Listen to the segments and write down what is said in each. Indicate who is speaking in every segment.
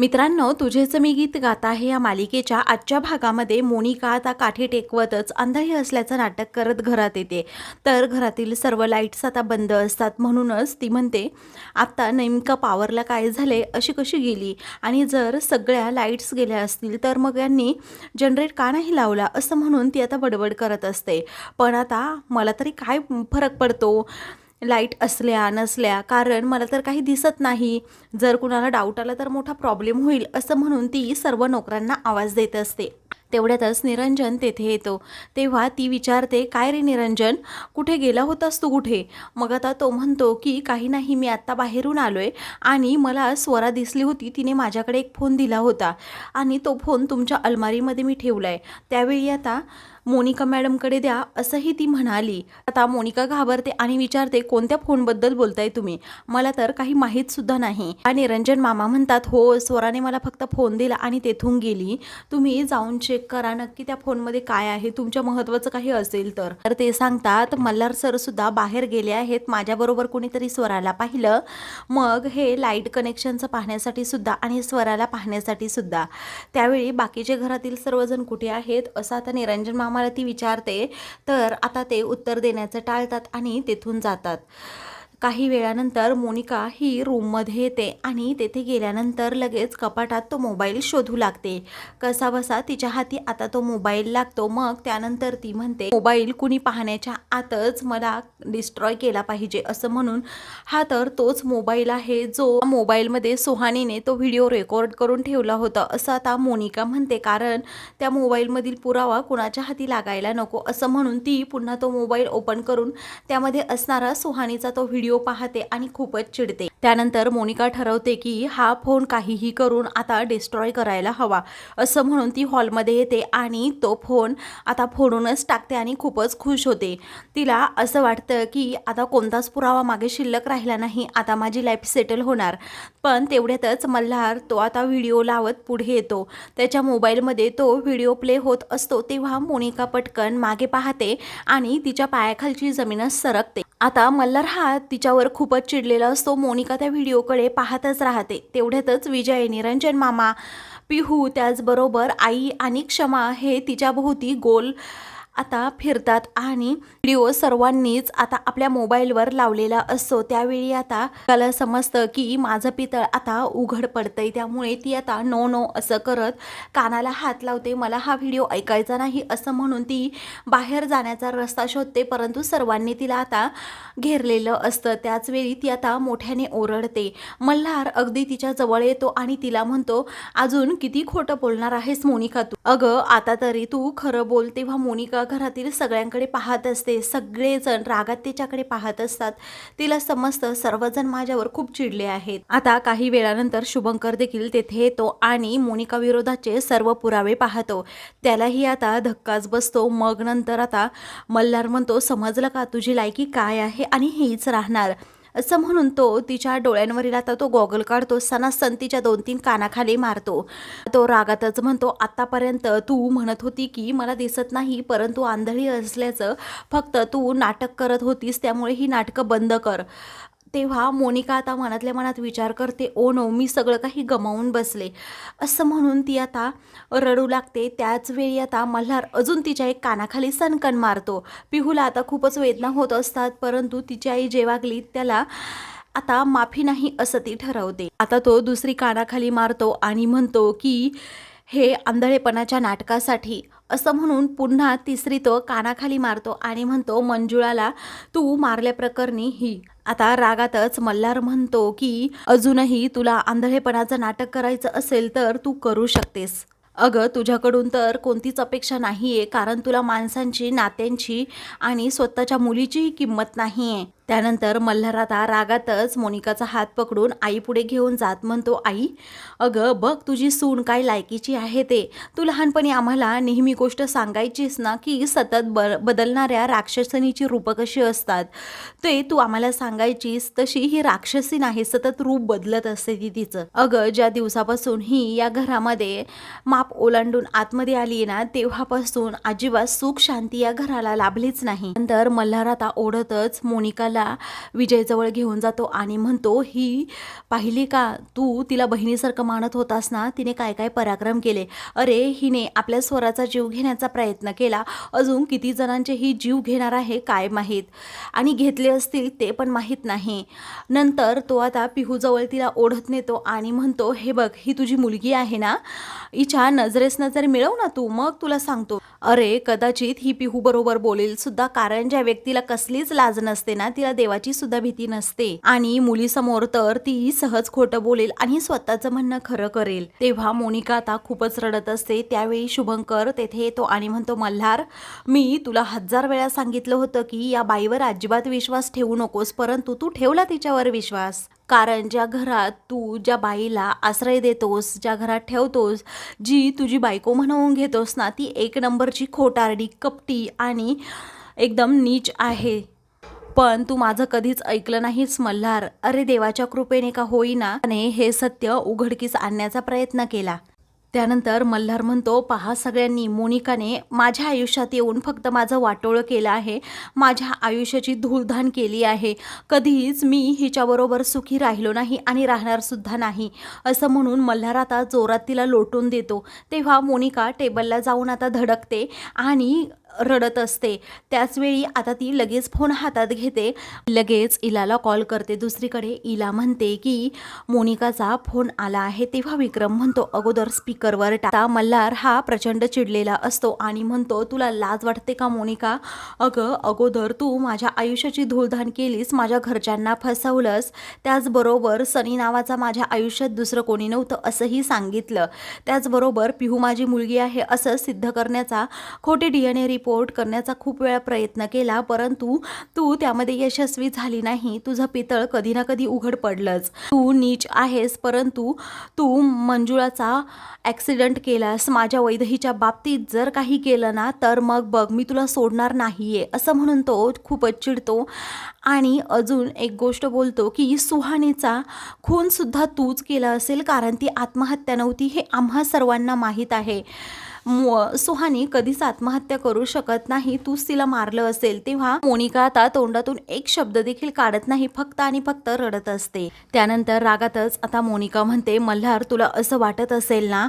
Speaker 1: मित्रांनो तुझेच मी गीत गात आहे या मालिकेच्या आजच्या भागामध्ये मोनिका आता काठी टेकवतच अंधारी असल्याचं नाटक करत घरात येते. तर घरातील सर्व लाईट्स आता बंद असतात म्हणूनच ती म्हणते आत्ता नेमकं पावरला काय झाले अशी कशी गेली? आणि जर सगळ्या लाईट्स गेल्या असतील तर मग यांनी जनरेट का नाही लावला? असं म्हणून ती आता बडबड करत असते. पण आता मला तरी काय फरक पडतो? लाइट असल्या नसल्या कारण मला तर काही दिसत नाही. जर कुणाला डाऊट आला तर मोठा प्रॉब्लेम होईल असं म्हणून ती सर्व नोकरांना आवाज देत असते. तेवढ्यातच निरंजन तेथे येतो. तेव्हा ती विचारते काय रे निरंजन? कुठे गेला होतास तू कुठे? मग आता तो म्हणतो की काही नाही मी आत्ता बाहेरून आलो आहे आणि मला स्वरा दिसली होती तिने माझ्याकडे एक फोन दिला होता आणि तो फोन तुमच्या अलमारीमध्ये मी ठेवला आहे त्यावेळी आता मोनिका मॅडमकडे द्या असंही ती म्हणाली. आता मोनिका घाबरते आणि विचारते कोणत्या फोनबद्दल बोलताय तुम्ही? मला तर काही माहीत सुद्धा नाही. आणि निरंजन मामा म्हणतात हो स्वराने मला फक्त फोन दिला आणि तेथून गेली. तुम्ही जाऊन चेक करा नक्की त्या फोनमध्ये काय आहे तुमच्या महत्त्वाचं काही असेल तर. तर ते सांगतात मल्हार सर सुद्धा बाहेर गेले आहेत माझ्याबरोबर कोणीतरी स्वराला पाहिलं. मग हे लाइट कनेक्शनचं पाहण्यासाठी सुद्धा आणि स्वराला पाहण्यासाठी सुद्धा. त्यावेळी बाकीचे घरातील सर्वजण कुठे आहेत असं आता निरंजन मामा ती विचारते तर आता ते उत्तर देण्याचं टाळतात आणि तेथून जातात. काही वेळानंतर मोनिका ही रूममध्ये येते आणि तेथे गेल्यानंतर लगेच कपाटात तो मोबाईल शोधू लागते. कसा बसा तिच्या हाती आता तो मोबाईल लागतो. मग त्यानंतर ती म्हणते मोबाईल कुणी पाहण्याच्या आतच मला डिस्ट्रॉय केला पाहिजे. असं म्हणून हा तर तोच मोबाईल आहे जो मोबाईलमध्ये सोहानीने तो व्हिडिओ रेकॉर्ड करून ठेवला होता. असं आता मोनिका म्हणते कारण त्या मोबाईलमधील पुरावा कुणाच्या हाती लागायला नको. असं म्हणून ती पुन्हा तो मोबाईल ओपन करून त्यामध्ये असणारा सुहानीचा तो व्हिडिओ पाहते आणि खूपच चिडते. त्यानंतर मोनिका ठरवते की हा फोन काहीही करून आता डिस्ट्रॉय करायला हवा. असं म्हणून ती हॉलमध्ये येते आणि तो फोन आता फोडूनच टाकते आणि खूपच खुश होते. तिला असं वाटतं की आता कोणताच पुरावा मागे शिल्लक राहिला नाही आता माझी लाईफ सेटल होणार. पण तेवढ्यातच मल्हार तो आता व्हिडिओ लावत पुढे येतो. त्याच्या मोबाईलमध्ये तो व्हिडिओ प्ले होत असतो तेव्हा मोनिका पटकन मागे पाहते आणि तिच्या पायाखालची जमीनच सरकते. आता मल्हार हा तिच्यावर खूपच चिडलेला असतो. मोनिका त्या व्हिडिओकडे पाहतच राहते. तेवढ्यातच विजय निरंजन मामा पिहू त्याचबरोबर आई आणि क्षमा हे तिच्याभोवती गोल आता फिरतात आणि व्हिडिओ सर्वांनीच आता आपल्या मोबाईलवर लावलेला असतो. त्यावेळी आता त्याला समजतं की माझं पितळ आता उघड पडतंय. त्यामुळे ती आता नो नो असं करत कानाला हात लावते. मला हा व्हिडिओ ऐकायचा नाही असं म्हणून ती बाहेर जाण्याचा रस्ता शोधते. परंतु सर्वांनी तिला आता घेरलेलं असतं. त्याचवेळी ती आता मोठ्याने ओरडते. मल्हार अगदी तिच्या जवळ येतो आणि तिला म्हणतो अजून किती खोटं बोलणार आहेस मोनिका तू? अगं आता तरी तू खरं बोल तेव्हा मोनिका घरातील सगळ्यांकडे पाहत असते. सगळेजण रागात तिच्याकडे पाहत असतात. तिला समजतं सर्वजण माझ्यावर खूप चिडले आहेत. आता काही वेळानंतर शुभंकर देखील तेथे येतो आणि मोनिका विरोधाचे सर्व पुरावे पाहतो. त्यालाही आता धक्काच बसतो. मग नंतर आता मल्हार म्हणतो समजलं का तुझी लायकी काय आहे आणि हीच राहणार. असं म्हणून तो तिच्या डोळ्यांवरील आता तो गॉगल काढतो सणासन तिच्या दोन तीन कानाखाली मारतो. तो रागातच म्हणतो आत्तापर्यंत तू म्हणत होती की मला दिसत नाही परंतु आंधळी असल्याचं फक्त तू नाटक करत होतीस त्यामुळे ही नाटकं बंद कर. तेव्हा मोनिका आता मनातल्या मनात विचार करते ओ नो मी सगळं काही गमावून बसले. असं म्हणून ती आता रडू लागते. त्याच वेळी आता मल्हार अजून तिच्या एक कानाखाली सनकन मारतो. पिहूला आता खूपच वेदना होत असतात परंतु तिची आई जे वागली त्याला आता माफी नाही असं ती ठरवते. आता तो दुसरी कानाखाली मारतो आणि म्हणतो की हे आंधळेपणाच्या नाटकासाठी. असं म्हणून पुन्हा तिसरी तो कानाखाली मारतो आणि म्हणतो मंजुळाला तू मारल्याप्रकरणी ही आता रागातच मल्हार म्हणतो की अजूनही तुला आंधळेपणाचं नाटक करायचं असेल तर तू करू शकतेस. अगं तुझ्याकडून तर कोणतीच अपेक्षा नाही आहे कारण तुला माणसांची नात्यांची आणि स्वतःच्या मुलीचीही किंमत नाही आहे त्यानंतर मल्हार आता रागातच मोनिकाचा हात पकडून आई पुढे घेऊन जात म्हणतो आई अगं बघ तुझी सून काय लायकीची आहे ते. तू लहानपणी आम्हाला नेहमी गोष्ट सांगायचीस ना की सतत ब बदलणाऱ्या राक्षसनीची रूपं कशी असतात? ते तू आम्हाला सांगायचीस तशी ही राक्षसी नाही सतत रूप बदलत असते ती तिचं. अगं ज्या दिवसापासून ही या घरामध्ये माप ओलांडून आतमध्ये आली ना तेव्हापासून अजिबात सुख शांती या घराला लाभलीच नाही. नंतर मल्हार आता ओढतच मोनिकाला मोनिकाला विजयजवळ घेऊन जातो आणि म्हणतो ही पाहिली का तू? तिला बहिणीसारखं मानत होतास ना? तिने काय काय पराक्रम केले? अरे हिने आपल्या स्वराचा जीव घेण्याचा प्रयत्न केला. अजून किती जणांचे ही जीव घेणार आहे काय माहीत? आणि घेतले असतील ते पण माहीत नाही. नंतर तो आता पिहूजवळ तिला ओढत नेतो आणि म्हणतो हे बघ ही तुझी मुलगी आहे ना? हिच्या नजरेस नजर मिळव ना तू. मग तुला सांगतो. अरे कदाचित ही पिहू बरोबर बोलेल सुद्धा कारण ज्या व्यक्तीला कसलीच लाज नसते ना तिला देवाची सुद्धा भीती नसते. आणि मुलीसमोर तर ती सहज खोटं बोलेल आणि स्वतःचं म्हणणं खरं करेल. तेव्हा मोनिका आता खूपच रडत असते. त्यावेळी शुभंकर तेथे येतो आणि म्हणतो मल्हार मी तुला हजार वेळा सांगितलं होतं की या बाईवर अजिबात विश्वास ठेवू नकोस परंतु तू ठेवला तिच्यावर विश्वास. कारण ज्या घरात तू ज्या बाईला आश्रय देतोस ज्या घरात ठेवतोस जी तुझी बायको म्हणवून घेतोस ना ती एक नंबरची खोटारडी कपटी आणि एकदम नीच आहे. पण तू माझं कधीच ऐकलं नाहीस मल्हार. अरे देवाच्या कृपेने का होईना हे सत्य उघडकीस आणण्याचा प्रयत्न केला. त्यानंतर मल्हार म्हणतो पहा सगळ्यांनी मोनिकाने माझ्या आयुष्यात येऊन फक्त माझं वाटोळं केलं आहे. माझ्या आयुष्याची धूळधाण केली आहे. कधीच मी हिच्याबरोबर सुखी राहिलो नाही आणि राहणारसुद्धा नाही. असं म्हणून मल्हार आता जोरात तिला लोटून देतो. तेव्हा मोनिका टेबलला जाऊन आता धडकते आणि रडत असते. त्याचवेळी आता ती लगेच फोन हातात घेते. लगेच इलाला कॉल करते. दुसरीकडे इला म्हणते की मोनिकाचा फोन आला आहे. तेव्हा विक्रम म्हणतो अगोदर स्पीकरवर टाका. मल्हार हा प्रचंड चिडलेला असतो आणि म्हणतो तुला लाज वाटते का मोनिका? अगं अगोदर तू माझ्या आयुष्याची धूळधाण केलीस माझ्या घरच्यांना फसवलंस. त्याचबरोबर सनी नावाचा माझ्या आयुष्यात दुसरं कोणी नव्हतं असंही सांगितलं. त्याचबरोबर पिहू माझी मुलगी आहे असं सिद्ध करण्याचा खोटे डी पोर्ट करण्याचा खूप वेळा प्रयत्न केला परंतु तू त्यामध्ये यशस्वी झाली नाही. तुझं पितळ कधी ना कधी उघड पडलंच. तू नीच आहेस परंतु तू मंजुळाचा ॲक्सिडंट केलास. माझ्या वैदहीच्या बाबतीत जर काही केलं ना तर मग बघ मी तुला सोडणार नाहीये असं म्हणून तो खूपच चिडतो. आणि अजून एक गोष्ट बोलतो की सुहानीचा खूनसुद्धा तूच केला असेल कारण ती आत्महत्या नव्हती हे आम्हा सर्वांना माहीत आहे. सुहानी कधीच आत्महत्या करू शकत नाही. तूच तिला मारलं असेल तेव्हा मोनिका आता तोंडातून एक शब्द देखील काढत नाही फक्त आणि फक्त रडत असते. त्यानंतर रागातच आता मोनिका म्हणते मल्हार तुला असं वाटत असेल ना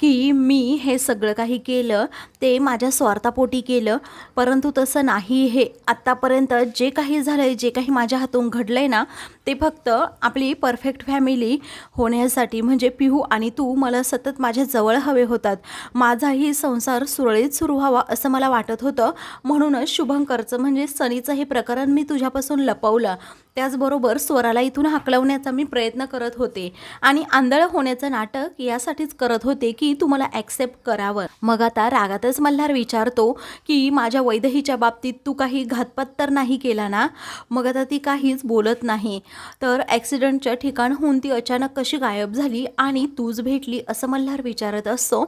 Speaker 1: की मी हे सगळं काही केलं ते माझ्या स्वार्थापोटी केलं परंतु तसं नाही. हे आत्तापर्यंत जे काही झालंय जे काही माझ्या हातून घडलंय ना ते फक्त आपली परफेक्ट फॅमिली होण्यासाठी म्हणजे पिहू आणि तू मला सतत माझ्या जवळ हवे होतात. माझाही संसार सुरळीत सुरू व्हावा असं मला वाटत होतं. म्हणूनच शुभंकरचं म्हणजे सनीचं हे प्रकरण मी तुझ्यापासून लपवलं. त्याचबरोबर स्वराला इथून हाकलवण्याचा मी प्रयत्न करत होते. आणि आंधळ होण्याचं नाटक यासाठीच करत होते की तू मला ॲक्सेप्ट करावं. मग आता रागातच मल्हार विचारतो की माझ्या वैदहीच्या बाबतीत तू काही घातपात तर नाही केला ना? मग आता ती काहीच बोलत नाही. तर ॲक्सिडेंटच्या ठिकाणहून ती अचानक कशी गायब झाली आणि तूच भेटली असं मल्हार विचारत असतो.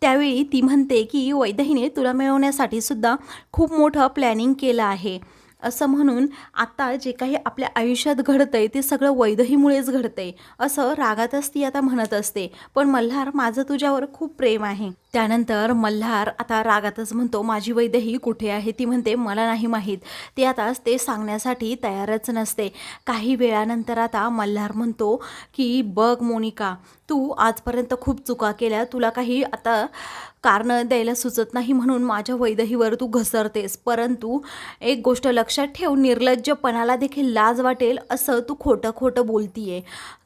Speaker 1: त्यावेळी ती म्हणते की वैदहीने तुला मिळवण्यासाठी सुद्धा खूप मोठं प्लॅनिंग केलं आहे. असं म्हणून आता जे काही आपल्या आयुष्यात घडतंय ते सगळं वैदहीमुळेच आहे असं रागातच ती आता म्हणत असते. पण मल्हार माझं तुझ्यावर खूप प्रेम आहे. त्यानंतर मल्हार आता रागातच म्हणतो माझी वैदही कुठे आहे? ती म्हणते मला नाही माहीत. ती आता ते सांगण्यासाठी तयारच नसते. काही वेळानंतर आता मल्हार म्हणतो की बघ मोनिका तू आजपर्यंत खूप चुका केल्या. तुला काही आता कारणं द्यायला सुचत नाही म्हणून माझ्या वैदहीवर तू घसरतेस. परंतु एक गोष्ट लक्षात ठेव निर्लज्जपणाला देखील लाज वाटेल असं तू खोटं खोटं बोलतीये.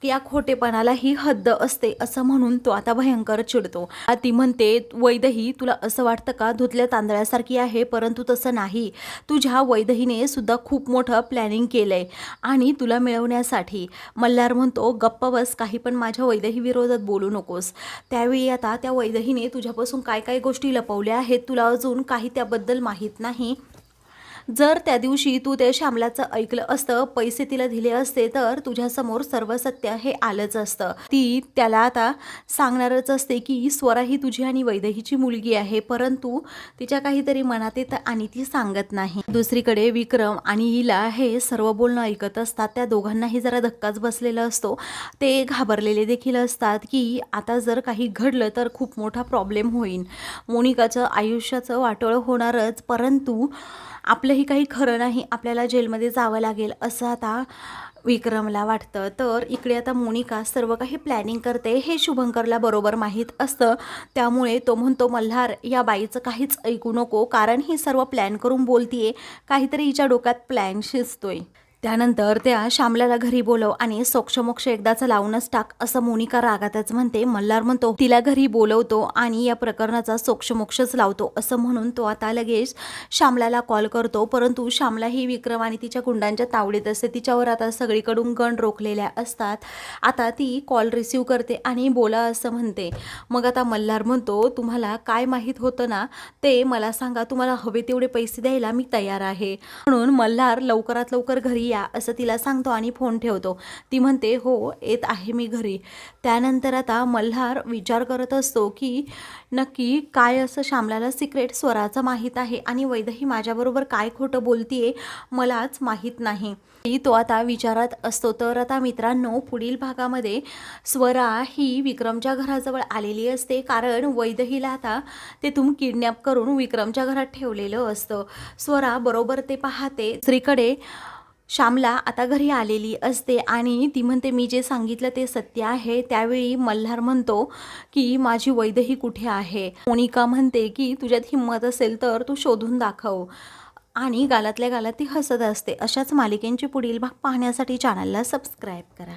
Speaker 1: या खोटेपणाला ही हद्द असते असं म्हणून तो आता भयंकर चिडतो. ती म्हणते वैदही तुला असं वाटतं का? धुतल्या तांदळासारखी आहे परंतु तसं नाही. तुझ्या वैदहीने सुद्धा खूप मोठं प्लॅनिंग केलंय आणि तुला मिळवण्यासाठी. मल्हार म्हणतो गप्प बस काही पण माझ्या वैदही विरोधात बोलू नकोस. त्यावेळी आता त्या वैदहीने तुझ्यापासून काय काय गोष्टी लपवल्या आहेत तुला अजून काही त्याबद्दल माहीत नाही. जर त्या दिवशी तू ते श्यामलाचं ऐकलं असतं पैसे तिला दिले असते तर तुझ्यासमोर सर्व सत्य हे आलंच असतं. ती त्याला आता सांगणारच असते की स्वरा ही तुझी आणि वैदेहीची मुलगी आहे परंतु तिच्या काहीतरी मनात येतं आणि ती सांगत नाही. दुसरीकडे विक्रम आणि हिला हे सर्व बोलणं ऐकत असतात. त्या दोघांनाही जरा धक्काच बसलेला असतो. ते घाबरलेले देखील असतात की आता जर काही घडलं तर खूप मोठा प्रॉब्लेम होईल. मोनिकाचं आयुष्याचं वाटोळं होणारच परंतु आपलंही काही खरं नाही आपल्याला जेलमध्ये जावं लागेल असं आता विक्रमला वाटतं. तर इकडे आता मोनिका सर्व काही प्लॅनिंग करते. हे शुभंकरला बरोबर माहीत असतं. त्यामुळे तो म्हणतो मल्हार या बाईचं काहीच ऐकू नको. कारण ही सर्व प्लॅन करून बोलतीये. काहीतरी हिच्या डोक्यात प्लॅन शिजतोय. त्यानंतर त्या श्यामलाला घरी बोलव आणि सोक्षमोक्ष एकदाच लावूनच टाक असं मोनिका रागातच म्हणते. मल्हार म्हणतो तिला घरी बोलवतो आणि या प्रकरणाचा सोक्षमोक्षच लावतो असं म्हणून तो आता लगेच श्यामलाला कॉल करतो. परंतु श्यामला ही विक्रम आणि तिच्या गुंडांच्या तावडीत असते. तिच्यावर आता सगळीकडून गण रोखलेल्या असतात. आता ती कॉल रिसीव करते आणि बोला असं म्हणते. मग आता मल्हार म्हणतो तुम्हाला काय माहीत होतं ना? ते मला सांगा. तुम्हाला हवे तेवढे पैसे द्यायला मी तयार आहे. म्हणून मल्हार लवकरात लवकर घरी या असं तिला सांगतो आणि फोन ठेवतो. ती म्हणते हो येत आहे मी घरी. त्यानंतर आता मल्हार विचार करत असतो की नक्की काय असं श्यामलाला सिक्रेट स्वराचं माहीत आहे आणि वैदही माझ्याबरोबर काय खोटं बोलतीये मलाच माहीत नाही. तो आता विचारात असतो. तर आता मित्रांनो पुढील भागामध्ये स्वरा ही विक्रमच्या घराजवळ आलेली असते. कारण वैदहीला आता तेथून किडनॅप करून विक्रमच्या घरात ठेवलेलं असतं. स्वरा बरोबर ते पाहते. स्त्रीकडे श्यामला आता घरी आलेली असते आणि ती म्हणते मी जे सांगितलं ते सत्य आहे. त्यावेळी मल्हार म्हणतो की माझी वैदही कुठे आहे? मोनिका म्हणते की तुझ्यात हिंमत असेल तर तू शोधून दाखव. आणि गालातल्या गालात ती हसत असते. अशाच मालिकेंचे पुढील भाग पाहण्यासाठी चॅनलला सबस्क्राईब करा.